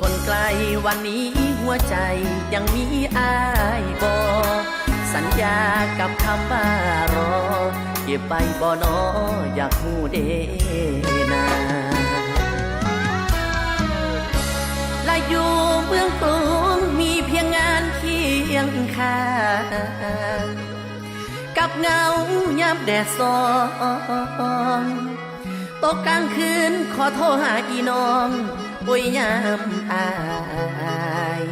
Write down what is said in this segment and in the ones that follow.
คนไกลวันนี้หัวใจยังมีอายบอสัญญากับคำว่ารอ เก็บไปบ่นออยากหูเดนาและอยู่เมืองกรุงมีเพียงงานเคียงข้างกับเงายามแดดส่อง ตกกลางคืนขอโทรหาอีน้องปุยยามอาย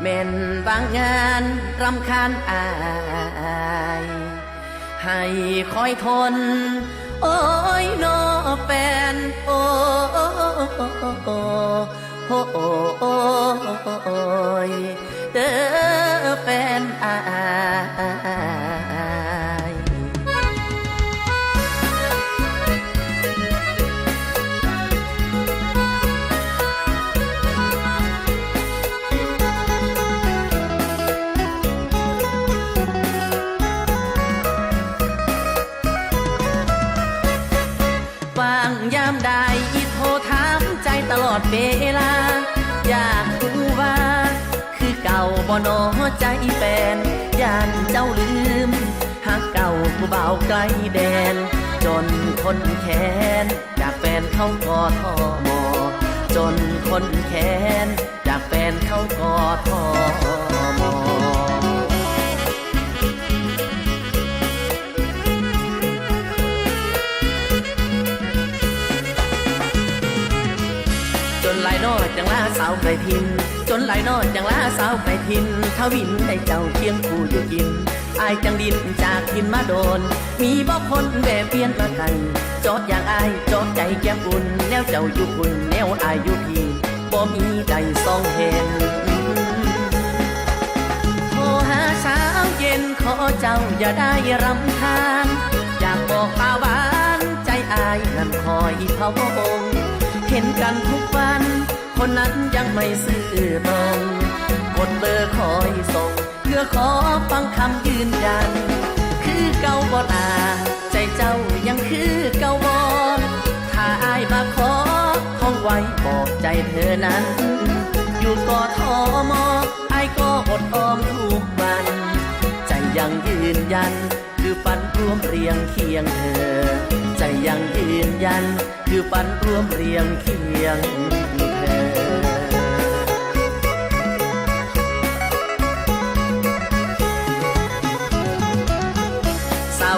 แม่นบางงานรำคาญอายให้คอยทน โอ้ยนอแฟนโอ้โอ้โอ้ยเด้อแนอใจแฟนย่านเจ้าลืมหักเก่าผู้เบาวไกลแดน จนคนแค้นจากแฟนเข้ากอทอมอจนคนแค้นจากแฟนเข้ากอทอมอ ลายนอดจังลาสาวไกลทิน จนหลายนอดจังลาสาวไกลทินทวินได้เจ้าเคียงคู่อยู่กินอายจังดินจากทินมาโดน มีบ่คนแบบเปลี่ยนมากันจอดอย่างอายจอดใจแก้มอุ่นแนวเจ้าอยู่คุณแนวอายอยู่พี่บ่มีใดสองเห็นโทรหาเช้าเย็นขอเจ้าอย่าได้รำคาญอยากบอกข่าวหวานใจอายนั้นคอยพะวงเห็นกันทุกวัน คนนั้นยังไม่ซื่อตรงกดเบอร์คอยส่ง เพื่อขอฟังคำยืนยัน คือเก่าบ่ลาใจเจ้ายังคือเก่าบ่ถ้าอายมาขอท่องไว้บอกใจเธอนั้น อยู่กอทอมอไอ้ายก็อดออมทุกวัน ใจยังยืนยัน คือฝันร่วมเรียงเคียงเธอ ใจยังยืนยัน คือฝันร่วมเรียงเคียง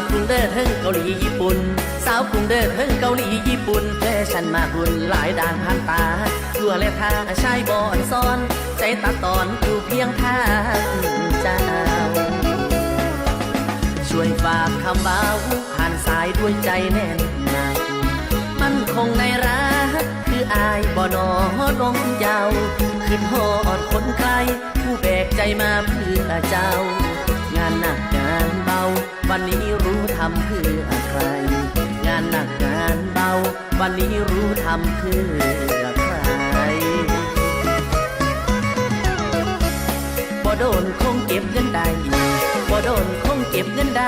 าวกรุงเด้อเทิงเกาหลีญี่ปุ่น สาวกรุงเด้อเทิงเกาหลีญี่ปุ่นแฟชั่นมากรุ่นหลายด่านผ่านตาทั่วและทางชายบอนซ้อน ใจตัดตอนอยู่เพียงทางเจ้า ช่วยฝากคำเบาผ่านสายด้วยใจแน่นหนักมันคงในรัก ออายบ่นอลงยาวขึ้นหอดคนไกลผู้แบกใจมาเพื่อเจ้า งานหนักงานเบา วันนี้รู้ทำเพื่อใคร งานหนักงานเบา วันนี้รู้ทำเพื่อใครบ่โดนคงเก็บเงินใดบ่โดนคงเก็บเงินใด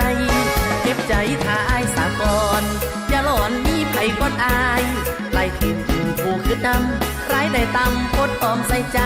เก็บใจท้ายสากอนอย่าหลอนมีไผกดอายไอ้ คือดำรายได้ตำพดออมใส่ใจ